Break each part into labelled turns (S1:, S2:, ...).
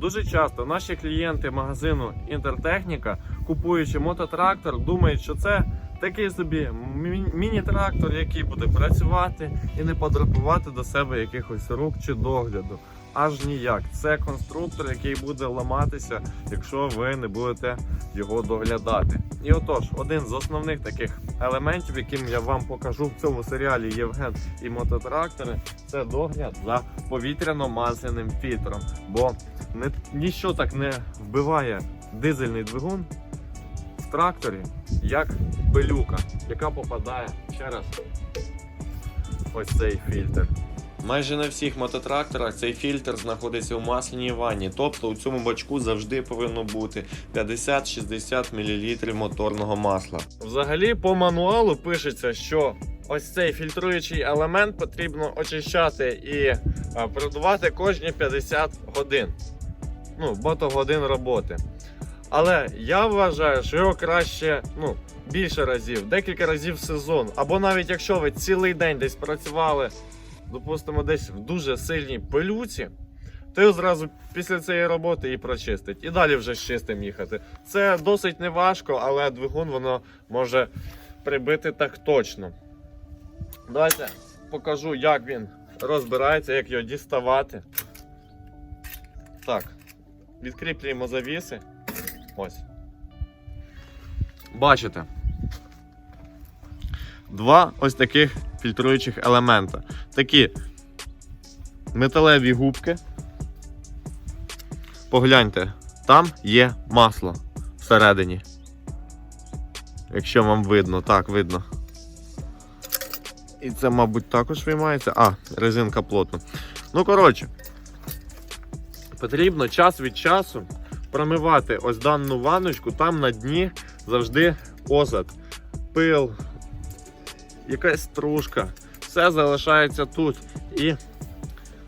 S1: Дуже часто наші клієнти магазину Інтертехніка, купуючи мототрактор, думають, що це такий собі мі- міні-трактор, який буде працювати і не потребувати до себе якихось рук чи догляду. Аж ніяк. Це конструктор, який буде ламатися, якщо ви не будете його доглядати. І отож, один з основних таких елементів, яким я вам покажу в цьому серіалі Євген і мототрактори, це догляд за повітряно-масляним фільтром. Бо не, ніщо так не вбиває дизельний двигун в тракторі, як пилюка, яка попадає через ось цей фільтр. Майже на всіх мототракторах цей фільтр знаходиться у масляній ванні, тобто у цьому бачку завжди повинно бути 50-60 мл моторного масла. Взагалі по мануалу пишеться, що ось цей фільтруючий елемент потрібно очищати і а, продувати кожні 50 годин. Ну, мотогодин роботи. Але я вважаю, що його краще ну, більше разів, декілька разів в сезон. Або навіть якщо ви цілий день десь працювали, допустимо, десь в дуже сильній пилюці, то його зразу після цієї роботи і прочистить. І далі вже з чистим їхати. Це досить неважко, але двигун воно може прибити так точно. Давайте покажу, як він розбирається, як його діставати. Так, відкріплюємо завіси. Ось. Бачите. Два ось таких фільтруючих елемента. Такі металеві губки. Погляньте, там є масло всередині. Якщо вам видно, так, видно. І це, мабуть, також виймається. А, резинка плотна. Ну, коротше, потрібно час від часу промивати ось дану ванночку, там на дні завжди озад, пил, якась стружка. Все залишається тут. І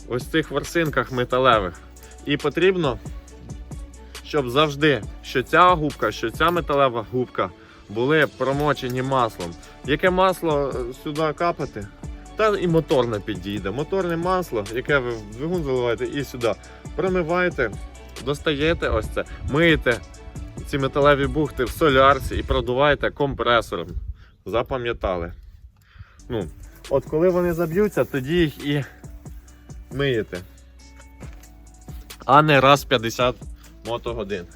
S1: ось в цих ворсинках металевих. І потрібно, щоб завжди, що ця губка, що ця металева губка були промочені маслом. Яке масло е, сюди капати? Та і моторне підійде. Моторне масло, яке ви в двигун заливаєте і сюди. Промиваєте, достаєте ось це, миєте ці металеві бухти в солярці і продуваєте компресором. Запам'ятали. Ну, от коли вони заб'ються, тоді їх і миєте. А не раз 50 мотогодин.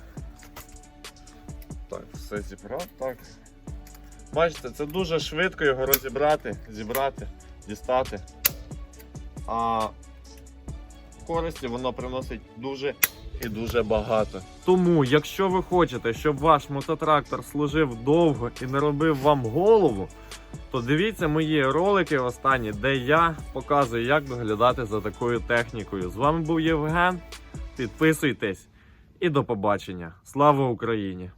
S1: Так, все зібрав, так. Бачите, це дуже швидко його розібрати, зібрати, дістати. А користі воно приносить дуже і дуже багато. Тому, якщо ви хочете, щоб ваш мототрактор служив довго і не робив вам голову, то дивіться мої ролики останні, де я показую, як доглядати за такою технікою. З вами був Євген. Підписуйтесь і до побачення. Слава Україні!